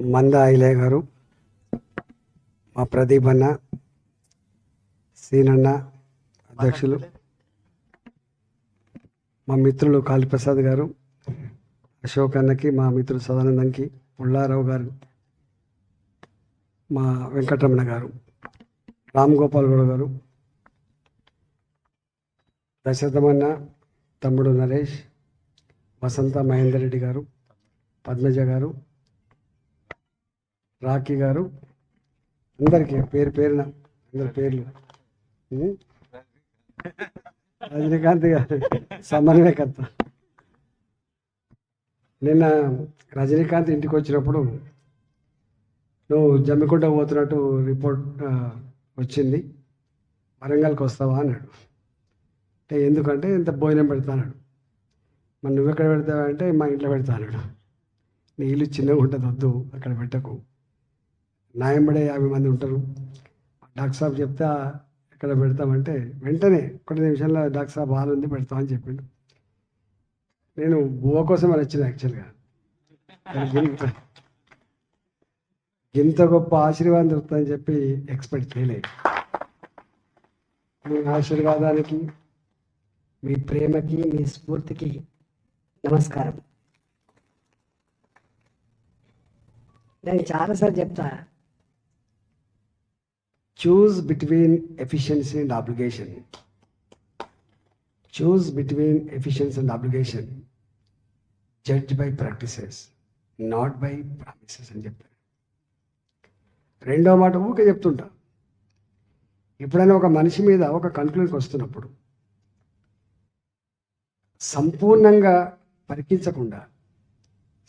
మంద ఐలయ్య గారు మా ప్రదీప్ అన్న సీనన్న అధ్యక్షులు మా మిత్రులు కాళీప్రసాద్ గారు అశోక్ అన్నకి మా మిత్రుడు సదానందంకి పుల్లారావు గారు మా వెంకటరమణ గారు రామ్ గోపాల్ గౌడ్ గారు దశరథమన్న తమ్ముడు నరేష్ వసంత మహేందర్ రెడ్డి గారు పద్మజ గారు రాఖీ గారు. అందరికీ పేరు పేరున అందరి పేర్లు. రజనీకాంత్ గారు సమన్వయకర్త. నిన్న రజనీకాంత్ ఇంటికి వచ్చినప్పుడు నువ్వు జమ్మికుంట పోతున్నట్టు రిపోర్ట్ వచ్చింది. వరంగల్కి వస్తావా అన్నాడు. అంటే ఎందుకంటే ఇంత భోజనం పెడతానాడు మరి నువ్వు ఎక్కడ పెడతావా అంటే మా ఇంట్లో పెడతానాడు నీళ్ళు చిన్నగా ఉంటుంది వద్దు అక్కడ పెట్టకు. నాయంబడే యాభై మంది ఉంటారు. డాక్టర్ సాబ్ చెప్తే ఎక్కడ పెడతామంటే వెంటనే కొన్ని నిమిషంలో డాక్టర్ సాబ్ హాల్ ఉంది పెడతామని చెప్పిండు. నేను గోవా కోసం అని వచ్చిన యాక్చువల్గా. ఇంత గొప్ప ఆశీర్వాదం దొరుకుతుందని చెప్పి ఎక్స్పెక్ట్ చేయలేదు. మీ ఆశీర్వాదానికి మీ ప్రేమకి మీ స్ఫూర్తికి నమస్కారం. నేను చాలాసార్లు చెప్తా choose between efficiency and application choose between efficiency and application judge by practices not by promises అని చెప్పారు రెండో మాట ఊకే చెప్తుంటా ఎప్పుడైనా ఒక మనిషి మీద ఒక కన్క్లూజన్కి వస్తున్నప్పుడు సంపూర్ణంగా పరికించకుండా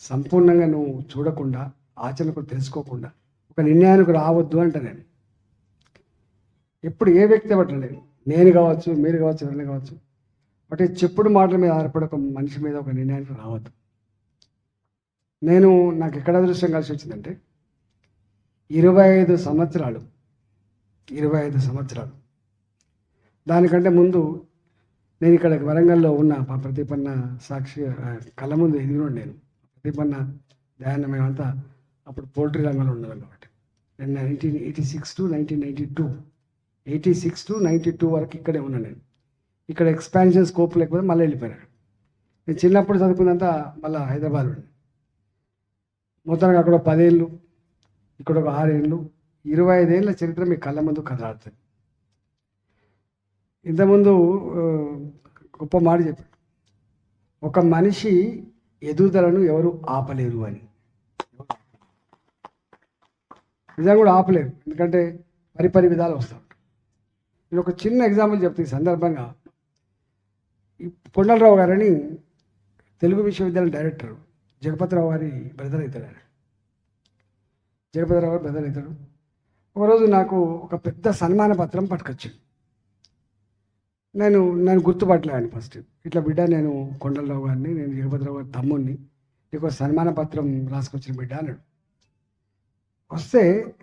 సంపూర్ణంగా నువ్వు చూడకుండా ఆచరణకు తెలుసుకోకుండా ఒక నిర్ణయానికి రావద్దు అంట నేను ఎప్పుడు ఏ వ్యక్తి పట్టలేదు నేను కావచ్చు మీరు కావచ్చు ఎవరైనా కావచ్చు. బట్ ఈ చెప్పుడు మాటల మీద ఆధారపడి ఒక మనిషి మీద ఒక నిర్ణయానికి రావద్దు. నేను నాకు ఎక్కడ అదృష్టం కలిసి వచ్చిందంటే ఇరవై ఐదు సంవత్సరాలు ఇరవై ఐదు సంవత్సరాలు. దానికంటే ముందు నేను ఇక్కడ వరంగల్లో ఉన్న మా ప్రతిపన్న సాక్షి కళ్ళ ముందు ఎదిగిన నేను. ప్రతిపన్న ధ్యానం మేమంతా అప్పుడు పోల్ట్రీ రంగంలో ఉన్నాం కాబట్టి. నేను nineteen eighty six to nineteen ninety two. Eighty six to ninety two వరకు ఇక్కడే ఉన్నాను నేను. ఇక్కడ ఎక్స్పాన్షన్ స్కోప్ లేకపోతే మళ్ళీ వెళ్ళిపోయాను నేను చిన్నప్పుడు చదువుకున్నంత మళ్ళీ హైదరాబాద్ ఉండి. మొత్తానికి అక్కడ ఒక పదేళ్ళు ఇక్కడ ఒక ఆరేళ్ళు ఇరవై ఐదేళ్ళ చరిత్ర మీ కళ్ళ ముందు కదలాడుతుంది ఇంతకుముందు గొప్ప మాట చెప్పాడు. ఒక మనిషి ఎదుగుదలను ఎవరు ఆపలేరు అని. నిజంగా కూడా ఆపలేరు. ఎందుకంటే పరిపరి విధాలు వస్తూ నేను ఒక చిన్న ఎగ్జాంపుల్ చెప్తే ఈ సందర్భంగా. ఈ కొండలరావు గారని తెలుగు విశ్వవిద్యాలయం డైరెక్టర్ జగపతిరావు గారి బ్రదర్ అవుతాడు ఆయన. జగపతిరావు గారు బ్రదర్ అవుతాడు. ఒకరోజు నాకు ఒక పెద్ద సన్మాన పత్రం పట్టుకొచ్చింది. నేను నేను గుర్తుపట్టలే ఆయన ఫస్ట్ ఇట్లా బిడ్డ నేను కొండలరావు గారిని నేను జగపతిరావు గారి తమ్ముడిని నీకు ఒక సన్మాన పత్రం రాసుకొచ్చిన బిడ్డ అన్నాడు. వస్తే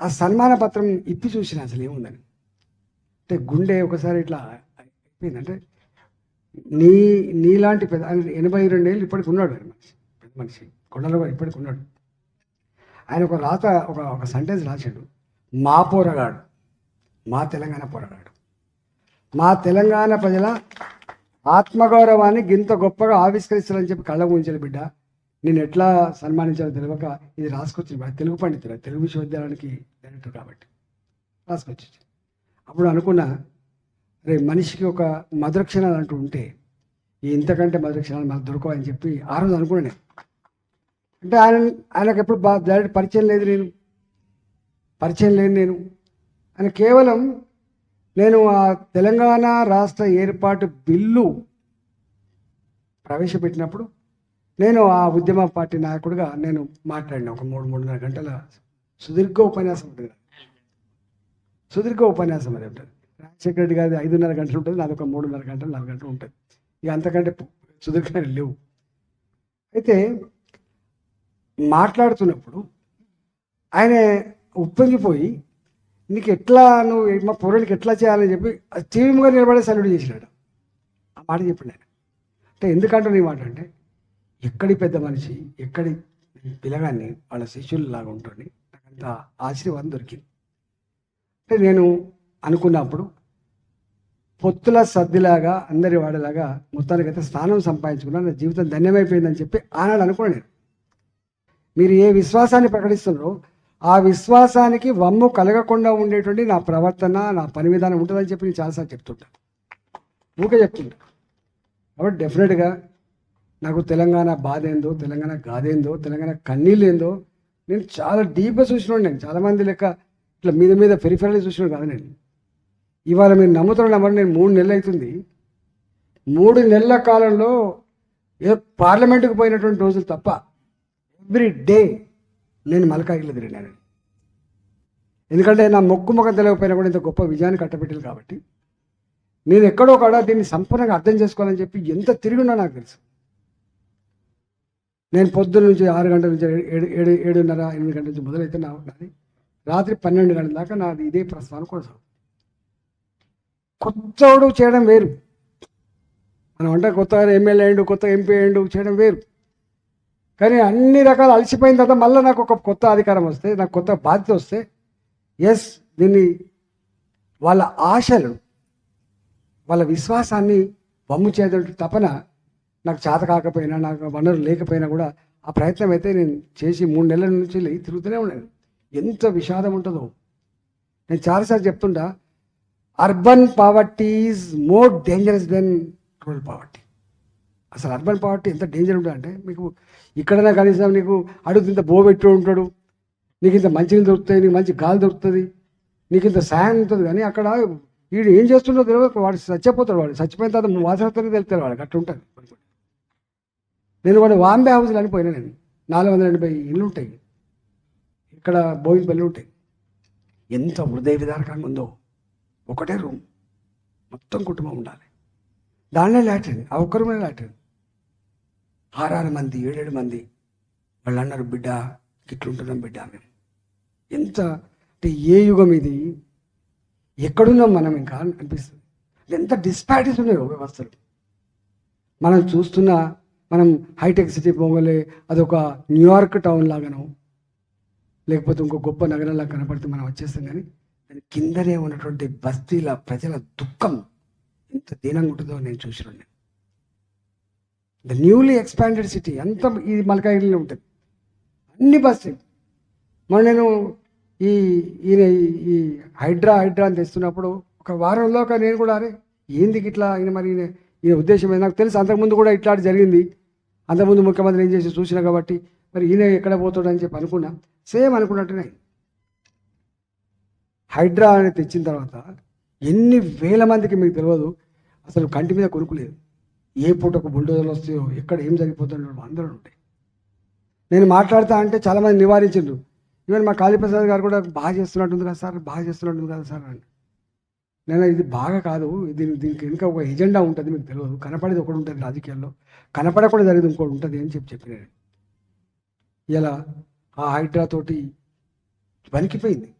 ఆ సన్మాన పత్రం ఇప్పి చూసిన అసలు ఏముందని? అంటే గుండె ఒకసారి ఇట్లా అయిపోయింది. అంటే నీ నీలాంటి పెద్ద ఆయన ఎనభై రెండేళ్ళు ఇప్పటికి ఉన్నాడు ఆయన మనిషి పెద్ద మనిషి కొండలో కూడా ఇప్పటికి ఉన్నాడు. ఆయన ఒక రాత ఒక ఒక సెంటెన్స్ రాశాడు. మా పోరగాడు మా తెలంగాణ పోరగాడు. మా తెలంగాణ ప్రజల ఆత్మగౌరవాన్ని గింత గొప్పగా ఆవిష్కరిస్తారని చెప్పి కళ్ళ ఉంచాలి బిడ్డ. నేను ఎట్లా సన్మానించాలో తెలియక ఇది రాసుకొచ్చింది. తెలుగు పండితుడు తెలుగు విశ్వవిద్యాలయానికి డైరెక్టర్ కాబట్టి రాసుకొచ్చి అప్పుడు అనుకున్నా రే మనిషికి ఒక మధుర క్షణాలు అంటూ ఉంటే ఇంతకంటే మధుర క్షణాలు మాకు దొరకవని చెప్పి ఆ రోజు అనుకున్నా నేను. అంటే ఆయన ఆయనకు ఎప్పుడు బాగా డైరెక్ట్ పరిచయం లేదు నేను. పరిచయం లేదు నేను. ఆయన కేవలం నేను ఆ తెలంగాణ రాష్ట్ర ఏర్పాటు బిల్లు ప్రవేశపెట్టినప్పుడు నేను ఆ ఉద్యమ పార్టీ నాయకుడిగా నేను మాట్లాడిన. ఒక మూడు మూడున్నర గంటల సుదీర్ఘ ఉపన్యాసం ఉంటుంది సుదీర్ఘ ఉపన్యాసం అది ఉంటుంది రాజశేఖర రెడ్డి గారి ఐదున్నర గంటలు ఉంటుంది నాది ఒక మూడున్నర గంటలు నాలుగు గంటలు ఉంటుంది. ఇక అంతకంటే సుదీర్ఘంగా లేవు. అయితే మాట్లాడుతున్నప్పుడు ఆయన ఉప్పొంగిపోయి నీకు ఎట్లా నువ్వు మా పొరలకి ఎట్లా చేయాలని చెప్పి తీవ్రంగా నిలబడే సల్యూట్ చేసినాడు. ఆ మాట చెప్పాడు ఆయన. అంటే ఎందుకంటే నీ మాట అంటే ఎక్కడి పెద్ద మనిషి ఎక్కడి పిల్లగాన్ని వాళ్ళ శిష్యులు లాగా ఉంటుంది నాకు అంత ఆశీర్వాదం దొరికింది. నేను అనుకున్నప్పుడు పొత్తుల సర్దిలాగా అందరి వాడిలాగా మొత్తానికైతే స్థానం సంపాదించుకున్నా నా జీవితం ధన్యమైపోయిందని చెప్పి ఆనాడు అనుకోండి నేను. మీరు ఏ విశ్వాసాన్ని ప్రకటిస్తున్నారో ఆ విశ్వాసానికి వమ్ము కలగకుండా ఉండేటువంటి నా ప్రవర్తన నా పని విధానం ఉంటుందని చెప్పి నేను చాలాసార్లు చెప్తుంటా. ఊకే చెప్తుంటా. కాబట్టి డెఫినెట్గా నాకు తెలంగాణ బాధ ఏందో తెలంగాణ గాదేందో తెలంగాణ కన్నీళ్ళు ఏందో నేను చాలా డీప్గా చూసినాడు నేను. చాలామంది లెక్క ఇట్లా మీద మీద పెరిఫెరల్ చూసిన కాదు నేను. ఇవాళ మీరు నమ్ముతున్న నమ్మరు నేను మూడు నెలలు అవుతుంది. మూడు నెలల కాలంలో ఏ పార్లమెంటుకు పోయినటువంటి రోజులు తప్ప ఎవ్రీ డే నేను మలకాగిలు తిరిగినాను. ఎందుకంటే నా మొక్కు ముఖం తెలియకపోయినా కూడా ఇంత గొప్ప విజయాన్ని కట్టబెట్టాలి కాబట్టి. నేను ఎక్కడో కాడ దీన్ని సంపూర్ణంగా అర్థం చేసుకోవాలని చెప్పి ఎంత తిరిగినా నాకు తెలుసు. నేను పొద్దున్న నుంచి ఆరు గంటల నుంచి ఏడు ఏడు ఏడున్నర ఎనిమిది గంటల నుంచి మొదలైతే నా నాది రాత్రి పన్నెండు గంటల దాకా నాది ఇదే ప్రస్థానం కొనసాగు కొత్తోడు చేయడం వేరు. మనం అంటే కొత్తగా ఎమ్మెల్యే అయ్యండు కొత్త ఎంపీ అయ్యండు చేయడం వేరు. కానీ అన్ని రకాలు అలసిపోయిన తర్వాత మళ్ళీ నాకు ఒక కొత్త అధికారం వస్తే నాకు కొత్త బాధ్యత వస్తే ఎస్ దీన్ని వాళ్ళ ఆశలు వాళ్ళ విశ్వాసాన్ని వమ్ము చేయడం తపన నాకు చేత కాకపోయినా నాకు వనరు లేకపోయినా కూడా ఆ ప్రయత్నం అయితే నేను చేసి మూడు నెలల నుంచి తిరుగుతూనే ఉన్నాను. ఎంత విషాదం ఉంటుందో. నేను చాలాసార్లు చెప్తుంటా urban poverty is more dangerous then rural poverty అసలు అర్బన్ పావర్టీ ఎంత డేంజర్ ఉంటుందంటే మీకు ఇక్కడైనా కనీసం నీకు అడుగు ఇంత బో పెట్టి ఉంటాడు నీకు ఇంత మంచిగా దొరుకుతాయి నీకు మంచి గాలి దొరుకుతుంది నీకు ఇంత సాయం ఉంటుంది కానీ అక్కడ వీడు ఏం చేస్తుండో తెలియదు వాడు చచ్చిపోతాడు వాడు. చచ్చిపోయిన తర్వాత వాసనతో తెలుస్తాడు వాడు అట్లా ఉంటుంది. నేను వాడు వాంబే హౌస్లు అని పోయినా నేను. నాలుగు వందల ఎనభై ఇల్లు ఉంటాయి. ఇక్కడ బోయినపల్లి ఉంటాయి. ఎంత హృదయ విదారకంగా ఉందో. ఒకటే రూమ్. మొత్తం కుటుంబం ఉండాలి. దానిలో లాట్రిన్ ఆ ఒక్క రూమ్లో లాట్రిన్ ఆరారు మంది ఏడేడు మంది. వాళ్ళు అన్నారు బిడ్డ ఇట్లుంటున్నాం బిడ్డ మేము. ఎంత అంటే ఏ యుగం ఇది? ఎక్కడున్నాం మనం ఇంకా అనిపిస్తుంది. ఎంత డిస్పారిటీస్ ఉన్నాయో వ్యవస్థలు. మనం చూస్తున్న మనం హైటెక్ సిటీ పోగలే అదొక న్యూయార్క్ టౌన్ లాగానో లేకపోతే ఇంకో గొప్ప నగరంలా కనపడితే మనం వచ్చేస్తాం కానీ దాని కిందనే ఉన్నటువంటి బస్తీల ప్రజల దుఃఖం ఎంత దీనంగా ఉంటుందో నేను చూసినాను ద న్యూలీ ఎక్స్పాండెడ్ సిటీ అంత ఈ మలకాయిలో ఉంటుంది. అన్ని బస్తీలు. మరి నేను ఈ ఈయన ఈ- హైడ్రా హైడ్రా అని తెస్తున్నప్పుడు ఒక వారంలో ఒక నేను కూడా అరే ఏంది ఇట్లా? ఈయన మరి ఈయన ఈయన ఉద్దేశం నాకు తెలుసు అంతకుముందు కూడా ఇట్లాంటి జరిగింది. అంతకుముందు ముఖ్యమంత్రి ఏం చేసి చూసినా కాబట్టి మరి ఈయన ఎక్కడ పోతాడని చెప్పి అనుకున్నా. సేమ్ అనుకున్నట్టునే. హైడ్రా అనేది తెచ్చిన తర్వాత ఎన్ని వేల మందికి మీకు తెలియదు అసలు కంటి మీద కొనుక్కోలేదు ఏ పూటకు బుల్డోజర్లు వస్తాయో ఎక్కడ ఏం జరిగిపోతుందో అందరూ ఉంటాయి నేను మాట్లాడతా అంటే చాలామంది నివారించారు ఈవెన్ మా కాళీప్రసాద్ గారు కూడా బాగా చేస్తున్నట్టుంది కదా సార్ బాగా చేస్తున్నట్టుంది కదా సార్ అని. నేను ఇది బాగా కాదు దీని దీనికి ఇంకా ఒక ఎజెండా ఉంటుంది మీకు తెలియదు కనపడేది ఒకటి ఉంటుంది రాజకీయాల్లో కనపడకుండా జరిగేది ఇంకోటి ఉంటుంది అని చెప్పి చెప్పిన ఇలా ఆ హైడ్రా తోటి వణికిపోయింది.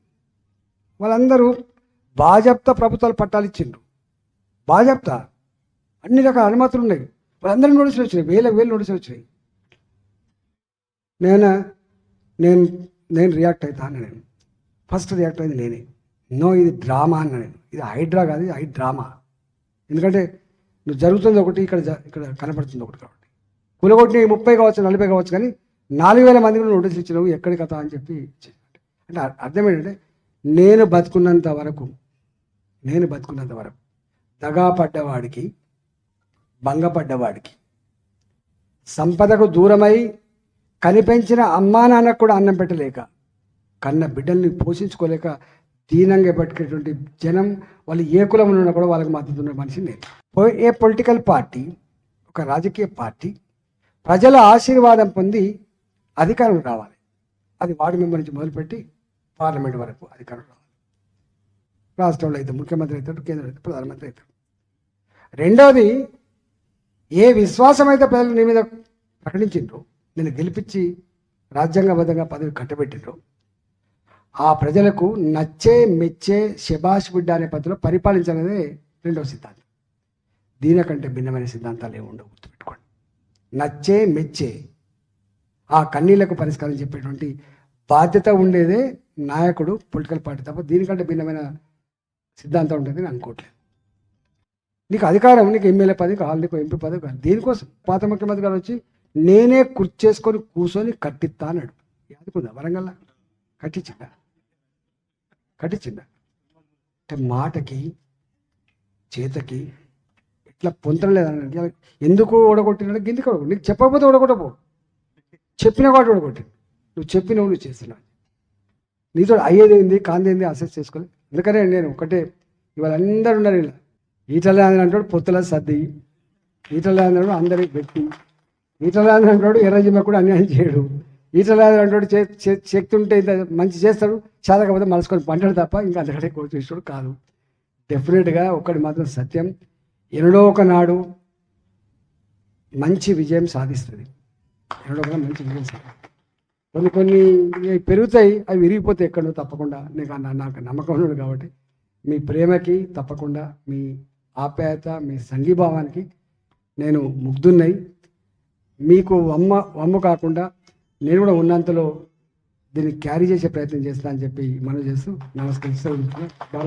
వాళ్ళందరూ బాజప్తా ప్రభుత్వాలు పట్టాలు ఇచ్చిండ్రు. బాజప్తా అన్ని రకాల అనుమతులు ఉన్నాయి. వాళ్ళందరూ నోటీసులు వచ్చినాయి. వేల వేలు నోటీసులు వచ్చినాయి. నేను? నేను నేను రియాక్ట్ అవుతాను నేను. ఫస్ట్ రియాక్ట్ అయింది నేనే. నో ఇది డ్రామా అన్న నేను. ఇది హైడ్రా కాదు ఇది హై డ్రామా ఎందుకంటే నువ్వు జరుగుతుంది ఒకటి ఇక్కడ ఇక్కడ కనపడుతుంది ఒకటి కాబట్టి. కూలగొట్టిన ముప్పై కావచ్చు నలభై కావచ్చు కానీ నాలుగు వేల మంది కూడా నోటీసులు ఇచ్చినావు ఎక్కడి కథ అని చెప్పి అంటే అర్థం ఏంటంటే నేను బతుకున్నంత వరకు నేను బతుకున్నంత వరకు దగా పడ్డవాడికి భంగపడ్డవాడికి సంపదకు దూరమై కనిపించిన అమ్మా నాన్నకు కూడా అన్నం పెట్టలేక కన్న బిడ్డల్ని పోషించుకోలేక దీనంగా పెట్టుకునేటువంటి జనం వాళ్ళు ఏ కులం ఉన్నా కూడా వాళ్ళకి మద్దతు ఉన్న మనిషి నేను. ఏ పొలిటికల్ పార్టీ ఒక రాజకీయ పార్టీ ప్రజల ఆశీర్వాదం పొంది అధికారం రావాలి. అది వార్డు మెంబర్ నుంచి మొదలుపెట్టి పార్లమెంట్ వరకు అధికారం రావాలి. రాష్ట్రంలో అయితే ముఖ్యమంత్రి అవుతాడు కేంద్రం అయితే ప్రధానమంత్రి అవుతాడు. రెండవది ఏ విశ్వాసం అయితే ప్రజలు నీ మీద ప్రకటించిండ్రు నేను గెలిపించి రాజ్యాంగబద్ధంగా పదవి కట్టబెట్టిండ్రు ఆ ప్రజలకు నచ్చే మెచ్చే శబాష్ బిడ్డ అనే పద్ధతిలో పరిపాలించాలనేదే రెండవ సిద్ధాంతం. దీనికంటే భిన్నమైన సిద్ధాంతాలు ఏమి ఉండవు గుర్తుపెట్టుకోండి. నచ్చే మెచ్చే ఆ కన్నీళ్ళకు పరిష్కారం చెప్పేటువంటి బాధ్యత ఉండేదే నాయకుడు పొలిటికల్ పార్టీ తప్ప దీనికంటే భిన్నమైన సిద్ధాంతం ఉంటుంది నేను అనుకోవట్లేదు. నీకు అధికారం నీకు ఎమ్మెల్యే పదవి కావాలి నీకు ఎంపీ పదవి కావాలి దీనికోసం పాత ముఖ్యమంత్రి గారు వచ్చి నేనే కుర్చేసుకొని కూర్చొని కట్టిస్తా అన్నాడు. యాదుకుందా? వరంగల్లా? కట్టించిందా? కట్టించిందా? అంటే మాటకి చేతకి ఇట్లా పొందడం లేదన్నాడు ఎందుకు ఓడగొట్టినాడు? గిందుకు నీకు చెప్పకపోతే ఓడగొట్టబో. చెప్పిన వాడు ఒకటి నువ్వు చెప్పినవు నువ్వు చేస్తున్నా నీతో అయ్యేది ఏంది కాందేంది అసెస్ చేసుకోవాలి. అందుకనే నేను ఒకటే ఇవాళ అందరు ఉన్నారు ఇలా. ఈటల అంటాడు పొత్తుల సర్ది ఈటల అంటాడు అందరి వ్యక్తి. ఈటల అంటాడు ఎర్రజిమ్మ కూడా అన్యాయం చేయడు. ఈటల అంటాడు చే- శక్తి ఉంటే ఇంత మంచి చేస్తాడు చాలకపోతే మలుసుకొని పంటాడు తప్ప ఇంకా అంతకంటే ఎక్కువ చేసాడు కాదు. డెఫినెట్గా ఒకటి మాత్రం సత్యం. ఎన్నడో ఒకనాడు మంచి విజయం సాధిస్తుంది. ఎన్నడో మంచి విజయం కొన్ని కొన్ని ఇవి పెరుగుతాయి అవి విరిగిపోతే ఎక్కడో తప్పకుండా. నీకు అన్న- నాకు నమ్మకం ఉన్నాడు కాబట్టి మీ ప్రేమకి తప్పకుండా మీ ఆప్యాయత మీ సంఘీభావానికి నేను ముగ్ధున్నై. మీకు వమ్మ వమ్ము కాకుండా నేను కూడా ఉన్నంతలో దీన్ని క్యారీ చేసే ప్రయత్నం చేస్తానని చెప్పి మనం చేస్తూ నమస్కరిస్తూ ఉంటున్నాను